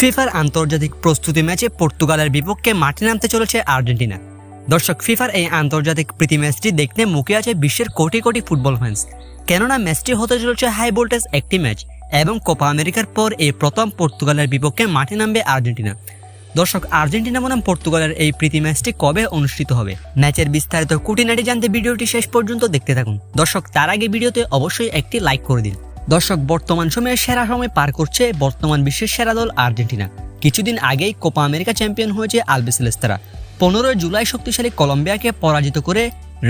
ফিফার আন্তর্জাতিক প্রস্তুতি ম্যাচে পর্তুগালের বিপক্ষে মাঠে নামতে চলেছে আর্জেন্টিনা। দর্শক, ফিফার এই আন্তর্জাতিক প্রীতি ম্যাচটি দেখতে মুখে আছে বিশ্বের কোটি কোটি ফুটবল ফ্যান্স কেননা ম্যাচটি হতে চলেছে হাই ভোল্টেজ একটি ম্যাচ এবং কোপা আমেরিকার পর এই প্রথম পর্তুগালের বিপক্ষে মাঠে নামবে আর্জেন্টিনা। দর্শক, আর্জেন্টিনা বনাম পর্তুগালের এই প্রীতি ম্যাচটি কবে অনুষ্ঠিত হবে? ম্যাচের বিস্তারিত খুঁটিনাটি জানতে ভিডিওটি শেষ পর্যন্ত দেখতে থাকুন। দর্শক, তার আগে ভিডিওতে অবশ্যই একটি লাইক করে দিন। দর্শক, বর্তমান সময়ে সেরা সময় পার করছে বর্তমান বিশ্বের সেরা দল আর্জেন্টিনা। কিছুদিন আগেই কোপা আমেরিকা চ্যাম্পিয়ন হয়েছে আলবিসেলেস্তারা পনেরোই জুলাই শক্তিশালী কলম্বিয়াকে পরাজিত করে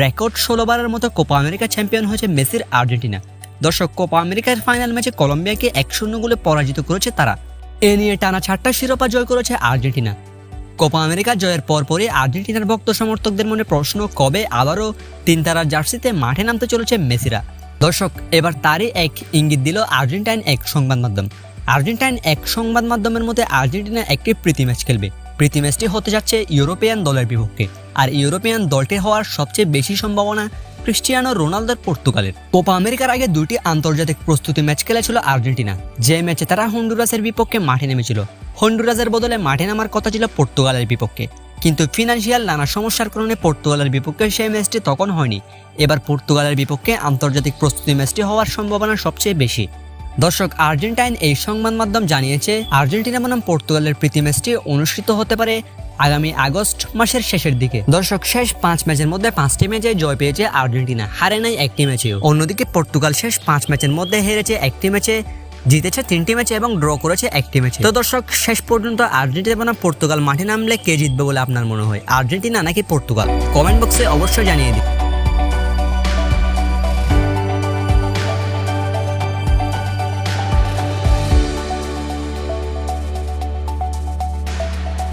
রেকর্ড ষোলোবারের মতো কোপা আমেরিকা চ্যাম্পিয়ন হয়েছে মেসির আর্জেন্টিনা। দর্শক, কোপা আমেরিকার ফাইনাল ম্যাচে কলম্বিয়াকে এক শূন্য গোলে পরাজিত করেছে তারা। এ নিয়ে টানা ছাড়টা শিরোপা জয় করেছে আর্জেন্টিনা। কোপা আমেরিকা জয়ের পরপরই আর্জেন্টিনার ভক্ত সমর্থকদের মনে প্রশ্ন, কবে আবারও তিন তারার জার্সিতে মাঠে নামতে চলেছে মেসিরা? দর্শক, এবার তারই এক ইঙ্গিত দিল আর্জেন্টাইন এক সংবাদ মাধ্যম। আর্জেন্টাইন এক সংবাদ মাধ্যমের মধ্যে আর্জেন্টিনা একটি প্রীতি ম্যাচ খেলবে। প্রীতি ম্যাচটি হতে যাচ্ছে ইউরোপিয়ান দলের বিপক্ষে। আর ইউরোপিয়ান দলটি হওয়ার সবচেয়ে বেশি সম্ভাবনা ক্রিস্টিয়ানো রোনালদোর পর্তুগালের। কোপা আমেরিকার আগে দুটি আন্তর্জাতিক প্রস্তুতি ম্যাচ খেলেছিল আর্জেন্টিনা, যে ম্যাচে তারা হন্ডুরাসের বিপক্ষে মাঠে নেমেছিল। হন্ডুরাসের বদলে মাঠে নামার কথা ছিল পর্তুগালের বিপক্ষে। কিন্তু ফিনান্সিয়াল নানা সমস্যার কারণে পর্তুগালের বিপক্ষে সেই ম্যাচটি তখন হয়নি। এবার পর্তুগালের বিপক্ষে আন্তর্জাতিক প্রস্তুতি ম্যাচটি হওয়ার সম্ভাবনা সবচেয়ে বেশি। দর্শক, আর্জেন্টাইন এই সংবাদ মাধ্যম জানিয়েছে আর্জেন্টিনা বনাম পর্তুগালের প্রীতি ম্যাচটি অনুষ্ঠিত হতে পারে আগামী আগস্ট মাসের শেষের দিকে। দর্শক, শেষ পাঁচ ম্যাচের মধ্যে পাঁচটি ম্যাচে জয় পেয়েছে আর্জেন্টিনা, হারে নাই একটি ম্যাচেও। অন্যদিকে পর্তুগাল শেষ পাঁচ ম্যাচের মধ্যে হেরেছে একটি ম্যাচে জিতেছে তিনটি ম্যাচে এবং ড্র করেছে একটি ম্যাচে। তো দর্শক, শেষ পর্যন্ত আর্জেন্টিনা বনাম পর্তুগাল মাঠে নামলে কে জিতবে বলে আপনার মনে হয়? আর্জেন্টিনা নাকি পর্তুগাল? কমেন্ট বক্সে অবশ্যই জানিয়ে দিন।